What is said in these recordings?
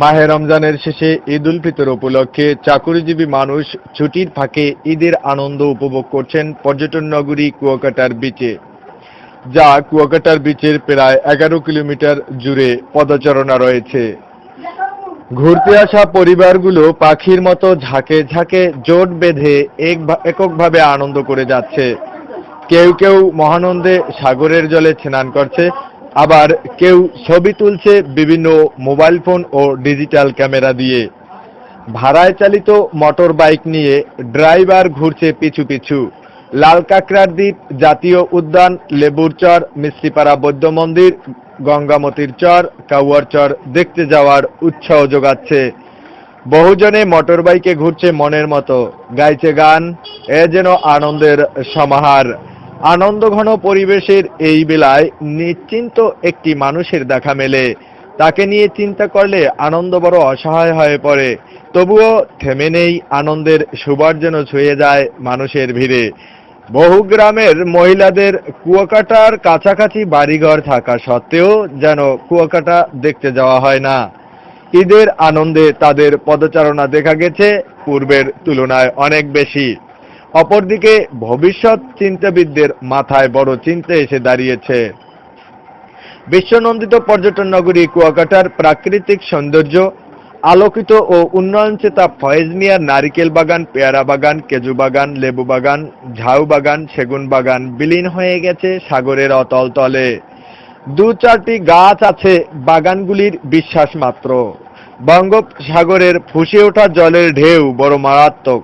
মাহে রমজানের শেষে ঈদ উল ফিতর উপলক্ষে চাকুরিজীবী মানুষ ছুটির ফাঁকে ঈদের আনন্দ উপভোগ করছেন পর্যটন নগরী কুয়াকাটার বিচে যা কুয়াকাটার বিচের প্রায় এগারো কিলোমিটার জুড়ে পদচারণা রয়েছে। ঘুরতে আসা পরিবারগুলো পাখির মতো ঝাঁকে ঝাঁকে জোট বেঁধে এক এককভাবে আনন্দ করে যাচ্ছে। কেউ কেউ মহানন্দে সাগরের জলে স্নান করছে আবার কেউ ছবি তুলছে বিভিন্ন মোবাইল ফোন ও ডিজিটাল ক্যামেরা দিয়ে। ভাড়ায় চালিত মোটর বাইক নিয়ে ড্রাইভার ঘুরছে পিছু পিছু। লাল কাঁকড়ার দ্বীপ জাতীয় উদ্যান, লেবুর চর মিস্ত্রিপাড়া বৌদ্ধ মন্দির, গঙ্গামতির চর, কাউয়ার চর দেখতে যাওয়ার উৎসাহ যোগাচ্ছে। বহুজনে মোটর বাইকে ঘুরছে মনের মতো। গাইছে গান, এ যেন আনন্দের সমাহার। আনন্দঘন পরিবেশের এই বেলায় নিশ্চিন্ত একটি মানুষের দেখা মেলে। তাকে নিয়ে চিন্তা করলে আনন্দ বড় অসহায় হয়ে পড়ে। তবুও থেমে নেই, আনন্দের সুবার যেন ছুঁয়ে যায় মানুষের ভিড়ে। বহু গ্রামের মহিলাদের কুয়াকাটার কাছাকাছি বাড়িঘর থাকা সত্ত্বেও যেন কুয়াকাটা দেখতে যাওয়া হয় না। ঈদের আনন্দে তাদের পদচারণা দেখা গেছে, পূর্বের তুলনায় অনেক বেশি। অপরদিকে ভবিষ্যৎ চিন্তাবিদদের মাথায় বড় চিন্তা এসে দাঁড়িয়েছে। বিশ্বনন্দিত পর্যটন নগরী কুয়াকাটার প্রাকৃতিক সৌন্দর্য, আলোকিত ও উন্নয়ন চেতা ফয়েজ মিয়ার নারিকেল বাগান, পেয়ারা বাগান, কেজু বাগান, লেবু বাগান, ঝাউ বাগান, সেগুন বাগান বিলীন হয়ে গেছে সাগরের অতল তলে। দু চারটি গাছ আছে বাগানগুলির বিশ্বাস মাত্র। বঙ্গোপসাগরের ফুসে ওঠা জলের ঢেউ বড় মারাত্মক।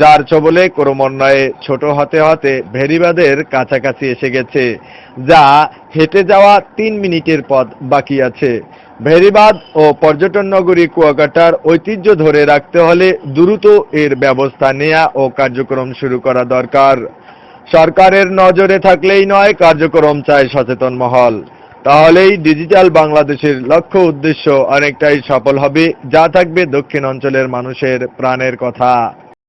যার চবলে ক্রমান্বয়ে ছোট হতে হতে ভেরিবাদের কাছাকাছি এসে গেছে, যা হেঁটে যাওয়া তিন মিনিটের পথ বাকি আছে। ভেরিবাদ ও পর্যটন নগরী কুয়াকাটার ঐতিহ্য ধরে রাখতে হলে দ্রুত এর ব্যবস্থা নেয়া ও কার্যক্রম শুরু করা দরকার। সরকারের নজরে থাকলেই নয় কার্যক্রম চায় সচেতন মহল। তাহলেই ডিজিটাল বাংলাদেশের লক্ষ্য উদ্দেশ্য অনেকটাই সফল হবে, যা থাকবে দক্ষিণ অঞ্চলের মানুষের প্রাণের কথা।